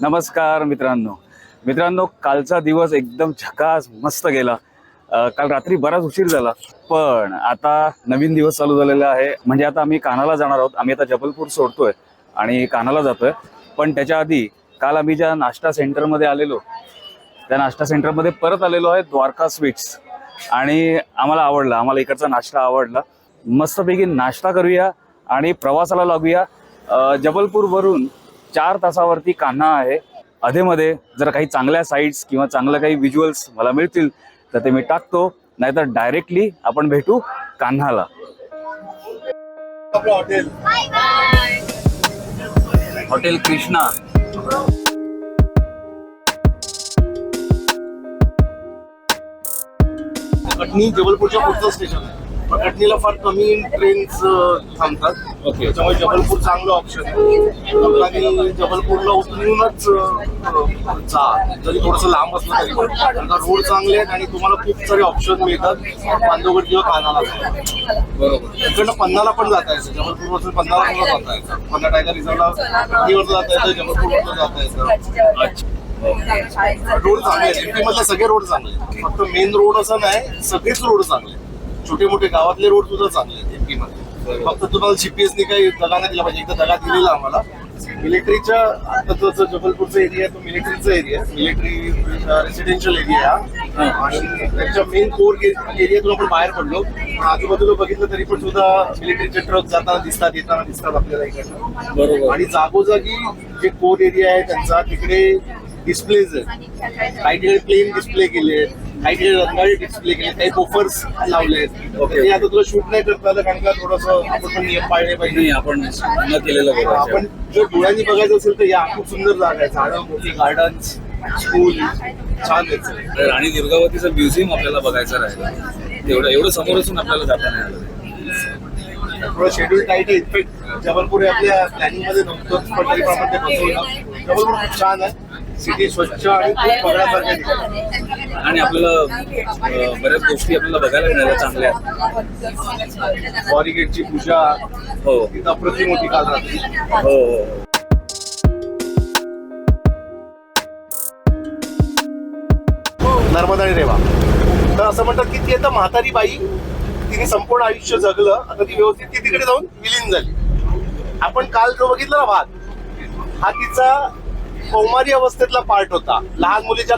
नमस्कार मित्रांनो. मित्रांनो कालचा दिवस एकदम झकास मस्त गेला. काल रात्री बराच उशीर झाला पण आता नवीन दिवस चालू झालेला आहे. म्हणजे आता आम्ही कानाला जाणार आहोत. आम्ही आता जबलपूर सोडतोय आणि कानाला जातोय. पण त्याच्या आधी काल आम्ही ज्या नाश्ता सेंटरमध्ये आलेलो त्या नाश्ता सेंटरमध्ये परत आलेलो आहे द्वारका स्वीट्स. आणि आम्हाला आवडला आम्हाला इकडचा नाश्ता आवडला. मस्तपैकी नाश्ता करूया आणि प्रवासाला लागूया. जबलपूरवरून चार तासावरती कान्हा आहे. अधेमध्ये जर काही चांगल्या साईट्स किंवा चांगलं काही व्हिज्युअल्स मला मिळतील तर ते मी टाकतो. नाहीतर डायरेक्टली आपण भेटू कान्हाला. आपलं हॉटेल हॉटेल कृष्णा कटनी जबलपूरच्या पुढचं स्टेशन आहे. कटनीला फार कमी ट्रेन्स थांबतात. ओके. त्याच्यामुळे जबलपूर चांगलं ऑप्शन आहे. आणि जबलपूरला उतरूनच जा. जरी थोडंसं लांब असलं तरी रोड चांगले आहेत आणि तुम्हाला खूप सारे ऑप्शन मिळतात. पांडवगड किंवा कानाला. बरोबर. इकडनं पन्नाला पण जाता येतं. जबलपूरपासून पन्नाला पण जाता येतं. पन्ना टायगर रिझर्वला जाता येतं जबलपूरवर जाता येतं. अच्छा. रोड चांगले आहेत. एमपी मधले सगळे रोड चांगले फक्त मेन रोड असं नाही सगळेच रोड चांगले छोटे मोठे गावातले रोड सुद्धा चांगले आहेत एमपी मध्ये फक्त तुम्हाला जीपीएस ने काही दगा नाही दिला पाहिजे. एकदा दगा दिलेला आम्हाला. मिलिटरीच्या आता जबलपूरचा एरिया तो मिलिटरीचा एरिया आहे. मिलिटरी रेसिडेन्शियल एरिया आणि त्याच्या मेन कोर एरियातून आपण बाहेर पडलो. आजूबाजूला बघितलं तरी पण सुद्धा मिलिटरीचे ट्रक जाताना दिसतात येताना दिसतात आपल्याला इकडनं. आणि जागोजागी जे कोर एरिया आहे त्यांचा तिकडे डिस्प्लेज आहेत. काही ठिकाणी प्लेन डिस्प्ले केले आहेत काही ठिकाणी रंगाळे डिस्प्ले केले काही ऑफर्स लावले आहेत. आता तुला शूट नाही करता आलं कारण का थोडंसं आपण पण नियम पाळले पाहिजे. नाही आपण न केलेलं बरं आपण जर डोळ्यांनी बघायचं असेल तर या खूप सुंदर जागा आहे. झाडं मोठी गार्डन्स स्कूल छान आहेत राणी दुर्गावतीचं म्युझियम आपल्याला बघायचं राहिलं. एवढं एवढं समोर असून आपल्याला जाता नाही आलं. थोडं शेड्यूल टाईट आहे. इनफेक्ट जबलपूर हे आपल्या प्लॅनिंगमध्ये नव्हतं पण तरी पण आपण ते बसवलं जबलपूर खूप छान आहे. सिटी स्वच्छ आणि खूप बघण्यासारखं ठिकाण आणि आपल्याला बऱ्याच गोष्टी आपल्याला बघायला मिळाल्या चांगल्या बॉडी गेटची पूजा हो. तिथं अप्रतिम होती काल रात्री. हो हो. नर्मदा आणि रेवा. तर असं म्हणतात की ती आता म्हातारी बाई तिने संपूर्ण आयुष्य जगलं आता ती व्यवस्थित ती तिकडे जाऊन विलीन झाली. आपण काल जो बघितला ना भाग हा तिचा कौमारी अवस्थेतला पार्ट होता. लहान मुलीच्या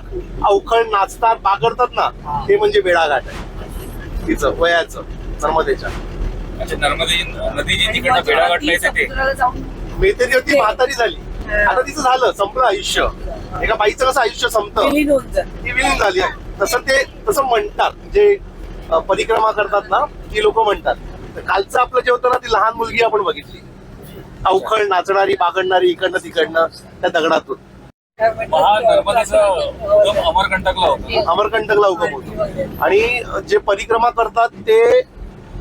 अवखळ नाचतात बागडतात ना ते म्हणजे बेडाघाट आहे. तिचं वयाचं नर्मदेच्या. अच्छा नर्मदे नदी जी तिकडनं बेडाघाटला येते ते मेहतेरी होती म्हातारी झाली. आता तिचं झालं संपलं आयुष्य. एका बाईचं कसं आयुष्य संपतं? ती विलीन झाली आहे. तसं ते तसं म्हणतात जे परिक्रमा करतात ना ती लोक म्हणतात. तर कालचं आपलं जे होतं ना ती लहान मुलगी आपण बघितली. अवखळ नाचणारी बागडणारी इकडनं तिकडनं त्या दगडातून. अमरकंटकला उगम होतो. आणि जे परिक्रमा करतात ते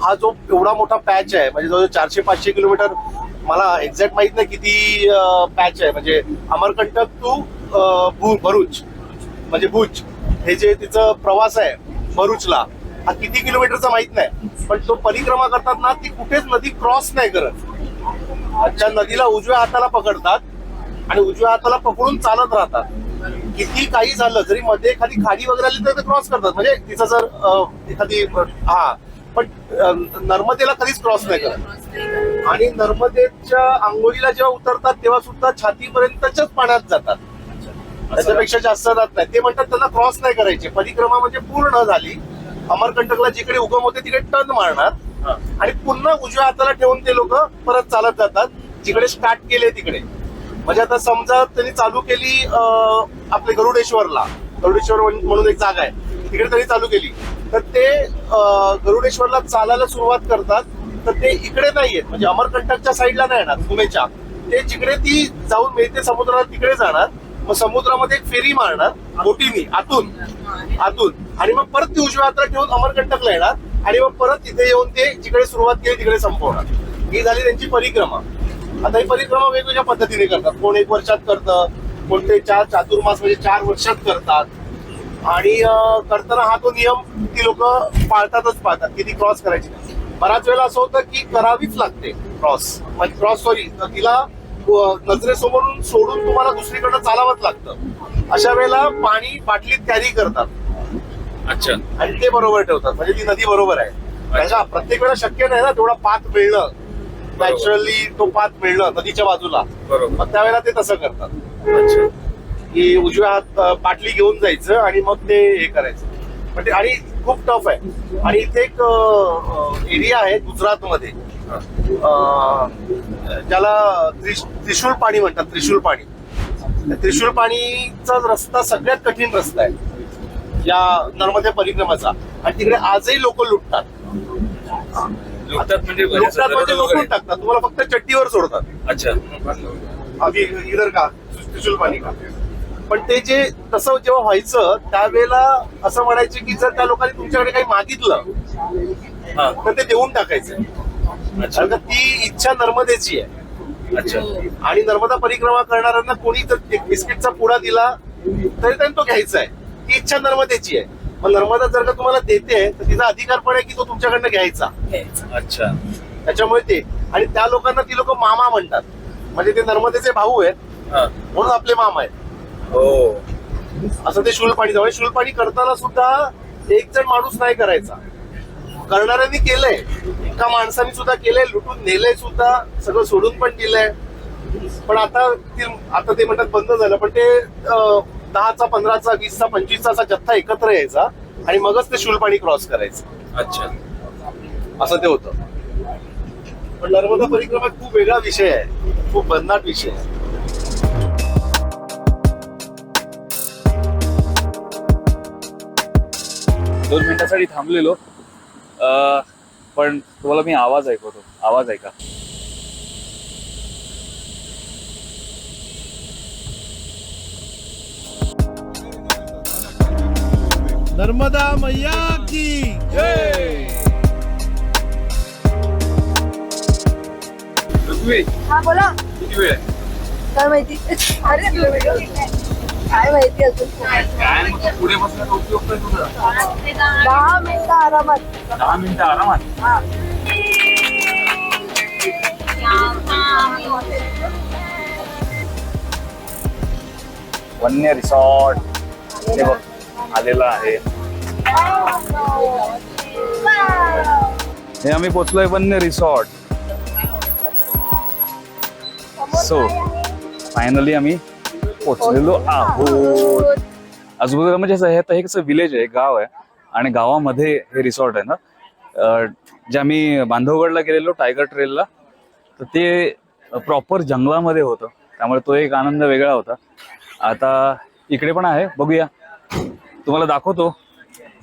हा जो एवढा मोठा पॅच आहे म्हणजे जवळ चारशे पाचशे किलोमीटर मला एक्झॅक्ट माहीत नाही किती पॅच आहे. म्हणजे अमरकंटक टू भू- भरूच. म्हणजे भुज हे जे तिचं प्रवास आहे भरूचला. हा किती किलोमीटरचा माहीत नाही. पण तो परिक्रमा करतात ना ती कुठेच नदी क्रॉस नाही करत. त्या नदीला उजव्या हाताला पकडतात आणि उजव्या हाताला पकडून चालत राहतात. किती काही झालं जरी मध्ये एखादी खाडी वगैरे आली तर ते क्रॉस करतात. म्हणजे तिचं जर एखादी हा. पण नर्मदेला कधीच क्रॉस नाही करत. आणि नर्मदेच्या आंघोळीला जेव्हा उतरतात तेव्हा सुद्धा छातीपर्यंतच्याच पाण्यात जातात. त्याच्यापेक्षा जास्त जात नाही. ते म्हणतात त्यांना क्रॉस नाही करायचे. परिक्रमा म्हणजे पूर्ण झाली. अमरकंटकला जिकडे उगम होते तिकडे टर्न मारणार. आणि पुन्हा उजव्या हाताला ठेवून ते लोक परत चालत जातात. जिकडे स्टार्ट केले तिकडे. म्हणजे आता समजा त्यांनी चालू केली आपले गरुडेश्वरला. गरुडेश्वर म्हण- म्हणून एक जागा आहे. तिकडे त्यांनी चालू केली. तर ते गरुडेश्वरला चालायला सुरुवात करतात. तर ते इकडे नाही आहेत म्हणजे अमरकंटकच्या साईडला नाही येणार पुणेच्या. ते जिकडे ती जाऊन मिळते समुद्राला तिकडे जाणार. मग समुद्रामध्ये एक फेरी मारणार बोटीनी आतून आतून. आणि मग परत ती उजव्या हाताला ठेवून अमरकंटकला येणार आणि मग परत तिथे येऊन ते जिकडे सुरुवात केली तिकडे संपवणार. ही झाली त्यांची परिक्रमा. आता ही परिक्रमा वेगवेगळ्या पद्धतीने करतात. कोण एक वर्षात करतं कोणते चार चातुर्मास म्हणजे चार वर्षात करतात. आणि करताना हा तो नियम ती लोक पाळतातच पाळतात की ती क्रॉस करायची बऱ्याच बराच वेळेला असं होतं की करावीच लागते क्रॉस. म्हणजे क्रॉस सॉरी तर तिला नजरेसमोरून सोडून तुम्हाला दुसरीकडे चालावंच लागतं. अशा वेळेला पाणी बाटलीत कॅरी करतात. अच्छा. आणि ते बरोबर ठेवतात. म्हणजे ती नदी बरोबर आहे. त्याच्या प्रत्येक वेळेला शक्य नाही ना तेवढा पाथ मिळणं. नॅचरली तो पाथ मिळणं नदीच्या बाजूला. बरोबर. मग त्यावेळेला ते तसं करतात. अच्छा. की उजव्या हात बाटली घेऊन जायचं आणि मग ते हे करायचं. ते आणि खूप टफ आहे. आणि इथे एक एरिया आहे गुजरातमध्ये. अं, ज्याला त्रिश- त्रिशूल पाणी म्हणतात त्रिशूल पाणी त्या त्रिशूल पाणीचा रस्ता सगळ्यात कठीण रस्ता आहे. या नर्मदे परिक्रमाचा. आणि तिकडे आजही लोक लुटतात. लुटतात म्हणजे लुटतात म्हणजे लुटून टाकतात तुम्हाला फक्त चट्टीवर सोडतात. अच्छा. इधर का? त्रिशूल पाणी का? पण ते जे तसं जेव्हा व्हायचं त्यावेळेला असं म्हणायचे की जर त्या लोकांनी तुमच्याकडे काही मागितलं हा. तर ते देऊन टाकायचं. कारण का ती इच्छा नर्मदेची आहे. अच्छा. आणि नर्मदा परिक्रमा करणाऱ्यांना कोणी जर एक बिस्किटचा पुडा दिला तरी त्यांनी तो घ्यायचा आहे. ती इच्छा नर्मदेची आहे. मग नर्मदा जर का तुम्हाला देते तर तिचा अधिकार पण आहे की तो तुमच्याकडनं घ्यायचा. अच्छा. त्याच्यामुळे ते. आणि त्या लोकांना ती लोक मामा म्हणतात. म्हणजे ते नर्मदेचे भाऊ आहेत. म्हणून आपले मामा आहेत. हो. असं ते शूलपाणी जवळ शूलपाणी करताना सुद्धा एक जण माणूस नाही करायचा. करणाऱ्यांनी केलंय. एका माणसाने सुद्धा केलंय लुटून नेलंय सुद्धा सगळं सोडून पण दिलंय. पण आता ते आता ते म्हणतात बंद झालं पण ते दहाचा पंधराचा वीसचा पंचवीसचा असा जथ्था एकत्र यायचा आणि मगच ते शूलपाणी क्रॉस करायचं. अच्छा. असं ते होतं. पण नर्मदा परिक्रमा खूप वेगळा विषय आहे. खूप भन्नाट विषय आहे. दोन मिनिटासाठी थांबलेलो. पण तुम्हाला मी आवाज ऐकवतो. आवाज ऐका. नर्मदा मैया की पृथ्वी हा बोला. किती वेळ आहे? काय माहिती? अरे. काय माहिती अजून? पुढे बसण्याचा उपयोग काय तुझा. दहा मिनिटं आरामात. दहा मिनिटं आरामात? हा. वन्य रिसॉर्ट. हे बघ आलेला आहे. हे आम्ही पोचलोय वन्य रिसॉर्ट. सो फायनली आम्ही पोचलेलो आहोत. आजूबाजूला म्हणजे असं हे आता हे कसं विलेज आहे गाव आहे आणि गावामध्ये हे रिसॉर्ट आहे ना? जे आम्ही बांधवगडला गेलेलो टायगर ट्रेलला तर ते प्रॉपर जंगलामध्ये होतं. त्यामुळे तो एक आनंद वेगळा होता. आता इकडे पण आहे बघूया. तुम्हाला दाखवतो.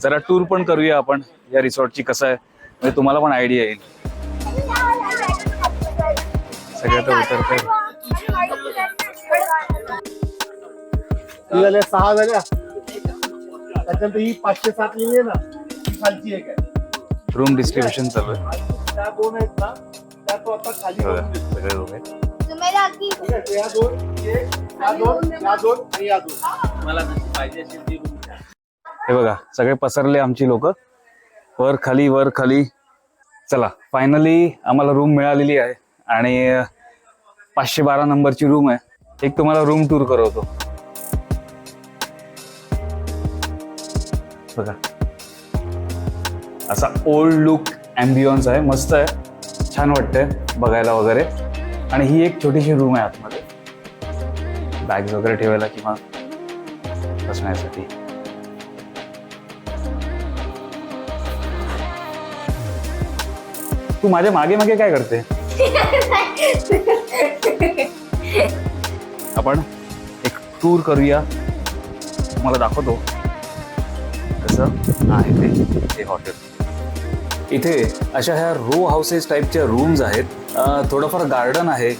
जरा टूर पण करूया आपण या रिसॉर्टची कसं आहे. म्हणजे तुम्हाला पण आयडिया येईल. सगळ्यात उतरते किती झाल्या सहा झाल्या त्याच्यानंतर ही पाचशे सात लिहिली आहे ना ही खालची एक आहे. रूम डिस्ट्रीब्युशन चालू आहे. आणि त्या दोन आहेत ना त्या तो आता खाली हे बघा, करून. सगळे रूम आहेत. ठीक आहे, तर या दोन हे, या दोन या दोन आणि या दोन. हे बघा सगळे पसरले आमची लोक. वर खाली वर खाली. चला फायनली आम्हाला रूम मिळालेली आहे. आणि अं, पाचशे बारा नंबरची रूम आहे. एक तुम्हाला रूम टूर करवतो. बघा. असा ओल्ड लुक ॲम्बियन्स आहे मस्त आहे. छान वाटतंय बघायला वगैरे. आणि ही एक छोटीशी रूम आहे आतमध्ये. बॅग्स वगैरे ठेवायला किंवा बसण्यासाठी. तू माझ्या मागे मागे काय करते? आपण एक टूर करूया. तुम्हाला दाखवतो. कसं आहे ते हॉटेल इथे अशा ह्या रो हाऊसेस टाईपच्या रूम्स आहेत. थोडंफार गार्डन आहे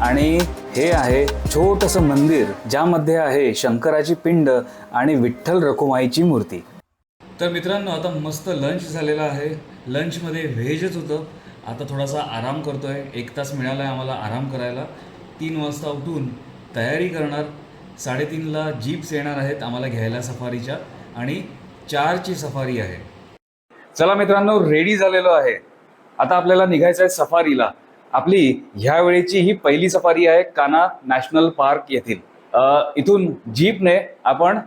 आणि हे आहे छोटंसं मंदिर ज्यामध्ये आहे शंकराची पिंड आणि विठ्ठल रखुमाईची मूर्ती. तर मित्रांनो आता मस्त लंच झालेला आहे. लंचमध्ये व्हेजच होतं. आता थोडासा आराम करतोय. एक तास मिळाला आहे आम्हाला आराम करायला. तीन वाजता उठून तयारी करणार. साडेतीनला जीप्स येणार आहेत आम्हाला घ्यायला सफारीच्या. आणि चारची सफारी आहे. चला मित्रांनो रेडी झालेलो आहे. आता आपल्याला निघायचं आहे सफारीला. आपली ह्या वेळेची ही पहिली सफारी आहे काना नॅशनल पार्क येथील. इथून जीपने आपण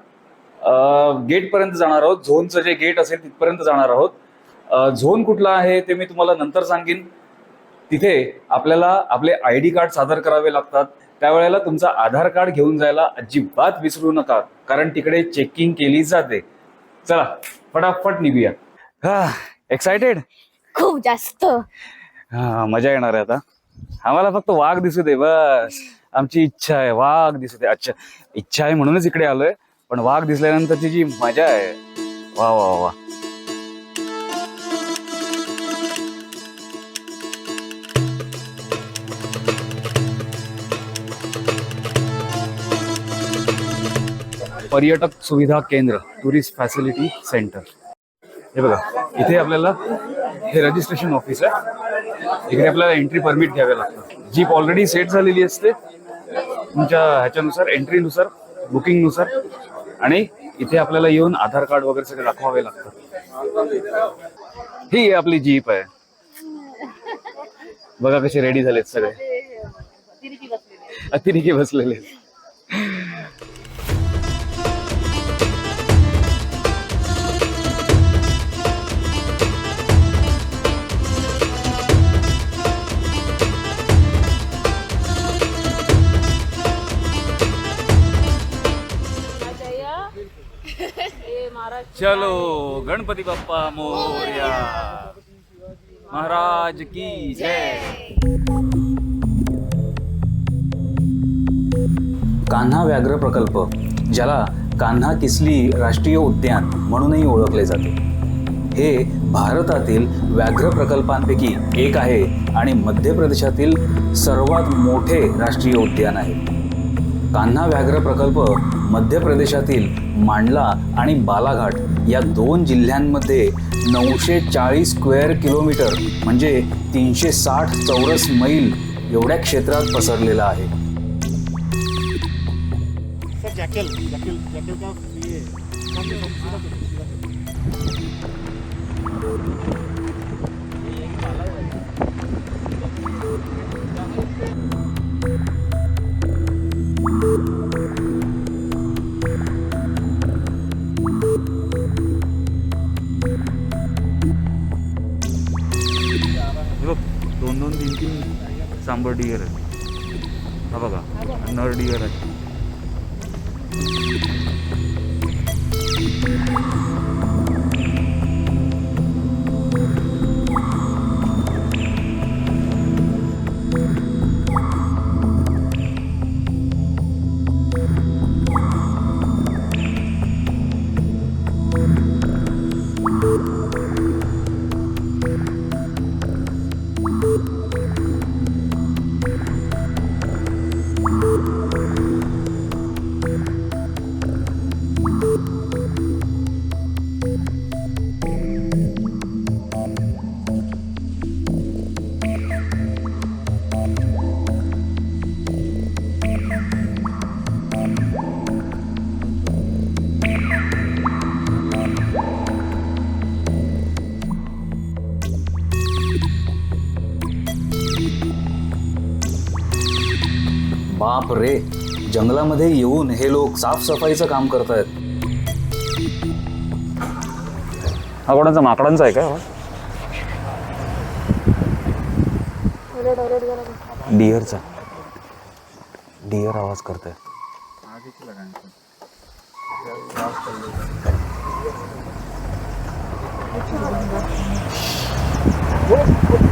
गेटपर्यंत जाणार आहोत. झोनचं जे गेट असेल तिथपर्यंत जाणार आहोत. झोन कुठला आहे ते मी तुम्हाला नंतर सांगेन. तिथे आपल्याला आपले आय डी कार्ड सादर करावे लागतात. त्यावेळेला तुमचा आधार कार्ड घेऊन जायला अजिबात विसरू नका. कारण तिकडे चेकिंग केली जाते. चला फटाफट निघूया. हा एक्सायटेड खूप जास्त. हा मजा येणार आहे आता. आम्हाला फक्त वाघ दिसू दे बस. आमची इच्छा आहे वाघ दिसू दे. अच्छा इच्छा आहे म्हणूनच इकडे आलोय पण वाघ दिसल्यानंतरची जी मजा आहे. वा वा वा. पर्यटक सुविधा केंद्र टुरिस्ट फॅसिलिटी सेंटर हे बघा इथे आपल्याला हे रजिस्ट्रेशन ऑफिस आहे. इकडे आपल्याला एंट्री परमिट घ्यावे लागतं जीप ऑलरेडी सेट झालेली असते. तुमच्या ह्याच्यानुसार एंट्रीनुसार बुकिंगनुसार आणि इथे आपल्याला येऊन आधार कार्ड वगैरे सगळे दाखवावे लागतं ही आहे आपली जीप आहे. बघा कसे रेडी झालेत सगळे. अतिरिकी बसलेले चलो गणपती बाप्पा मोर्या. महाराज की जय. कान्हा व्याघ्र प्रकल्प ज्याला कान्हा किसली राष्ट्रीय उद्यान म्हणूनही ओळखले जाते. हे भारतातील व्याघ्र प्रकल्पांपैकी एक आहे आणि मध्य प्रदेशातील सर्वात मोठे राष्ट्रीय उद्यान आहे. कान्हा व्याघ्र प्रकल्प मध्य प्रदेशातील मांडला आणि बालाघाट या दोन जिल्ह्यांमध्ये नऊशे चाळीस स्क्वेअर किलोमीटर म्हणजे तीनशे साठ चौरस मैल एवढ्या क्षेत्रात पसरलेला आहे. हे बघ दोन दोन तीन तीन सांबर डिअर आहे हा बघा नर डिअर आहे बाप रे जंगलामध्ये येऊन हे लोक साफसफाईचं काम करतायत. हा कोणाचा? माकडांचा आहे का? डिअरचा. डिअर आवाज करत आहे Oh, oh.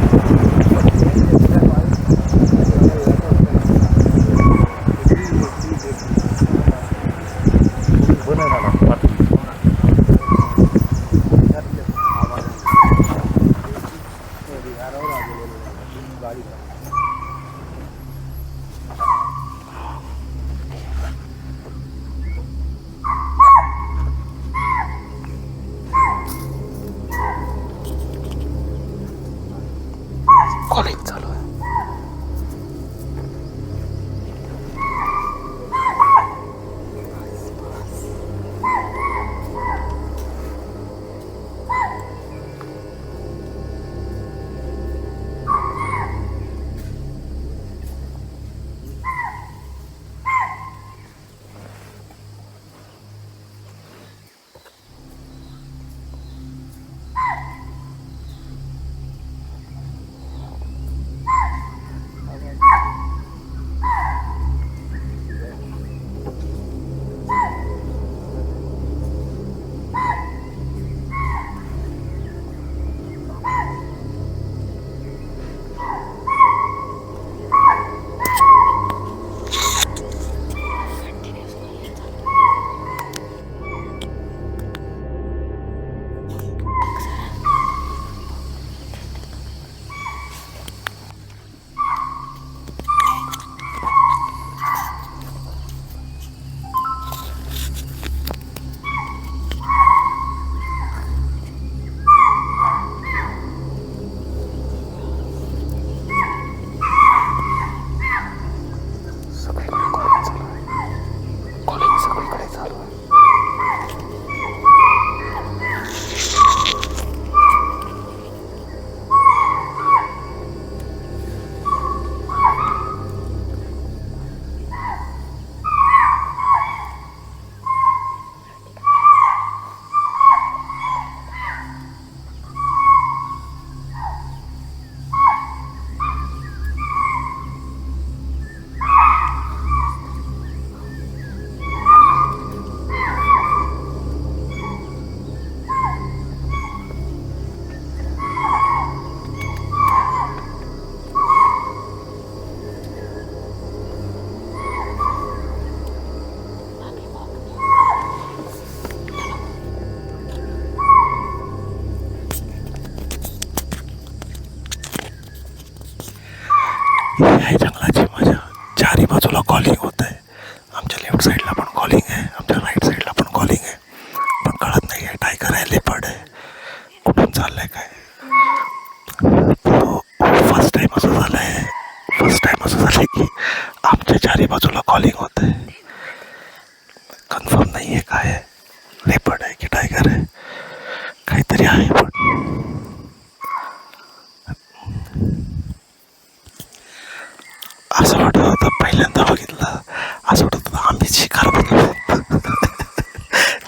असं वाटत होतं आम्हीच शिकार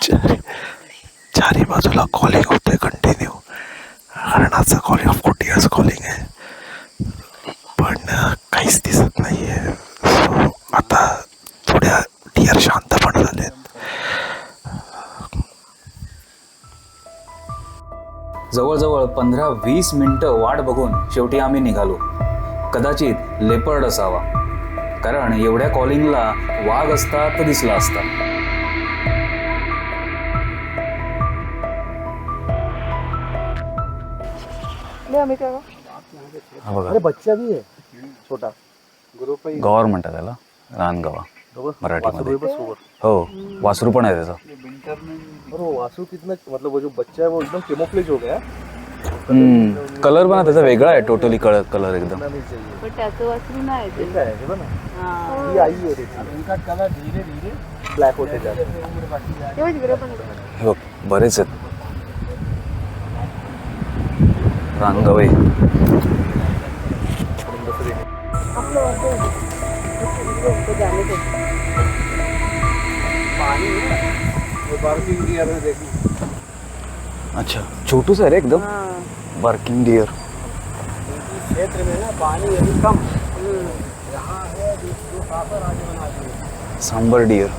चारी चारी बाजूला कॉलिंग होतोय continue हरणाचं calling off of course calling आहे. पण काहीच दिसत नाही आहे सो आता थोड्या डिअर शांत पण झालेत. जवळजवळ पंधरा वीस मिनटं वाट बघून शेवटी आम्ही निघालो. कदाचित लेपर्ड असावा. कारण एवढ्या कॉलिंगला वाघ असता तर दिसला असता. ले आम्ही काय हा बघा. अरे बच्चा भी है छोटा. ग्रुप गवार म्हणतात त्याला रानगवा मराठीमध्ये. सोबत हो वासरू पण आहे त्याचा. और वो वासु कितना मतलब वो जो बच्चा है वो एकदम केमोफ्लेज हो गया. कलर पण त्याचा वेगळा आहे टोटली कलर कलर एकदम. इतना नहीं चाहिए पण त्याचं वाचून नाही ते. देखा है देखो ना. ये आई है देखिए इनका कलर धीरे धीरे? ब्लैक होते जाते हैं तेव्हा तिकडे पण आहे. हे बघ बरेच आहेत. रानगवे आपलं वाटतं. ते जाणे ते. पार्किंग की अरे देखिए अच्छा छोटूच आहे रे एकदम? हा. बार्किंग डिअर क्षेत्र में ना पानी अभी कम। यहाँ है जो जो साफर आगे बनाती है सांबर डिअर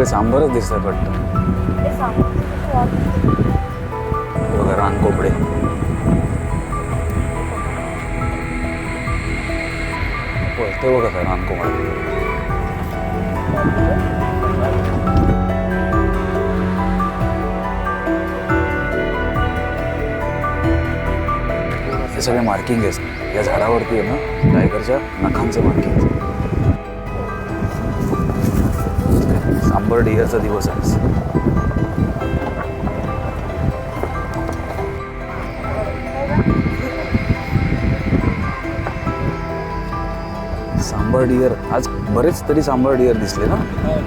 सगळे सांबारच दिसतात वाटतं. बघा रानकोंबडे होय, ते बघा सर रानकोंबडे हे सगळे मार्किंग आहेत. या झाडावरती आहे ना टायगरच्या नखांचं मार्किंग शंभर डिअरचा दिवस आहे. सांबर डिअर आज बरेच तरी सांबर डिअर दिसले ना? हो.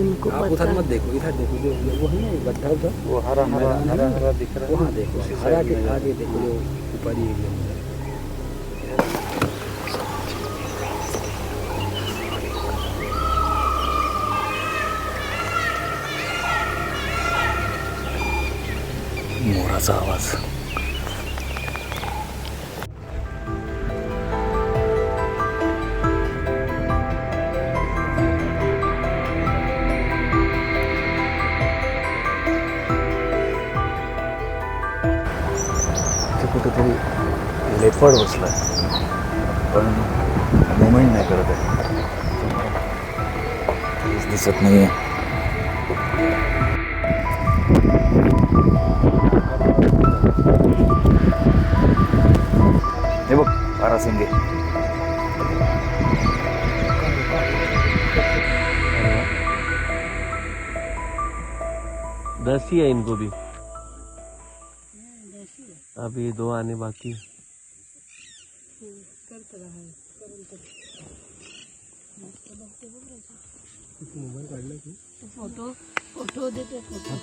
आप पता। उधर मत देखो इधर देखो जो वो है ना गड्ढा उधर। वो हरा हरा हरा हरा दिख रहा वहाँ देखो हरा के आगे देखो जो ऊपरी एरिया दिसत नाहीये. हे बघ बारासिंगे दस ही है इनको भी. अभी दो आने बाकी. है। फोटो. फोटो देते. फोटो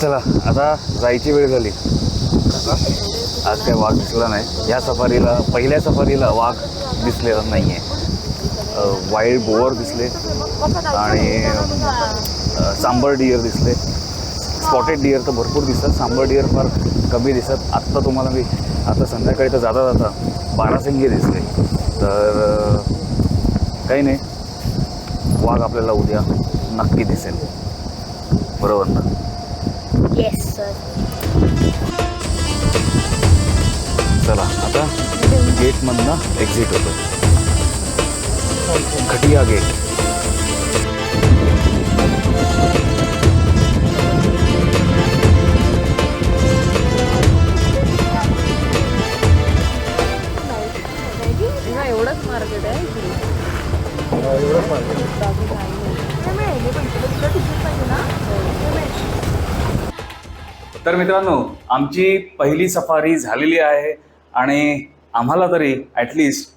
चला आता जायची वेळ झाली. आज काय वाघ दिसला नाही. या सफारीला पहिल्या सफारीला वाघ दिसलेला नाही आहे वाईल्ड बोअर दिसले आणि सांबर डिअर दिसले. स्पॉटेड डिअर तर भरपूर दिसतात. सांबर डिअर फार कमी दिसतात. आत्ता तुम्हाला मी आता संध्याकाळी तर जाता जाता बारासिंगे दिसले. तर काही नाही. वाघ आपल्याला उद्या नक्की दिसेल. बरोबर ना? येस चला आता गेटमधनं एक्झिट होतो. खटिया गेट. एवढंच मार्केट आहे. इकडे तर मित्रांनो आमची पहिली सफारी झालेली आहे. आणि आम्हाला तरी ॲटलिस्ट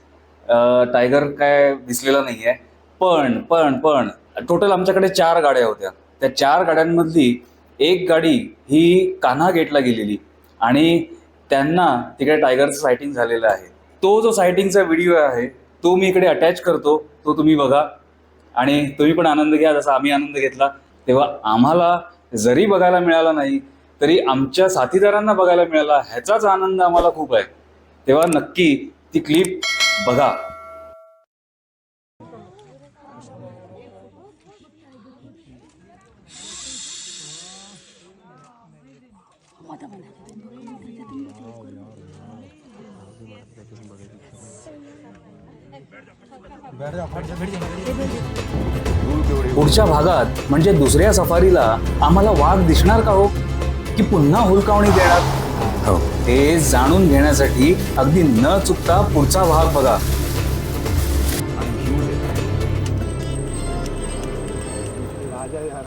टायगर काय दिसलेला नाही आहे पण पण पण टोटल आमच्याकडे चार गाड्या होत्या. त्या चार गाड्यांमधली एक गाडी ही कान्हा गेटला गेलेली आणि त्यांना तिकडे टायगरचं सायटिंग झालेलं आहे. तो जो सायटिंगचा व्हिडिओ आहे तो मी इकडे अटॅच करतो. तो तुम्ही बघा. आणि तुम्ही पण आनंद घ्या. जसा आम्ही आनंद घेतला तेव्हा आम्हाला जरी बघायला मिळाला नाही तरी आमच्या साथीदारांना बघायला मिळाला. ह्याचाच आनंद आम्हाला खूप आहे. तेव्हा नक्की ती क्लिप बघा. पुढच्या भागात म्हणजे दुसऱ्या सफारीला आम्हाला वाघ दिसणार का हो? की पुन्हा हुलकावणी देणार? हो. ते जाणून घेण्यासाठी अगदी न चुकता पुढचा भाग बघा.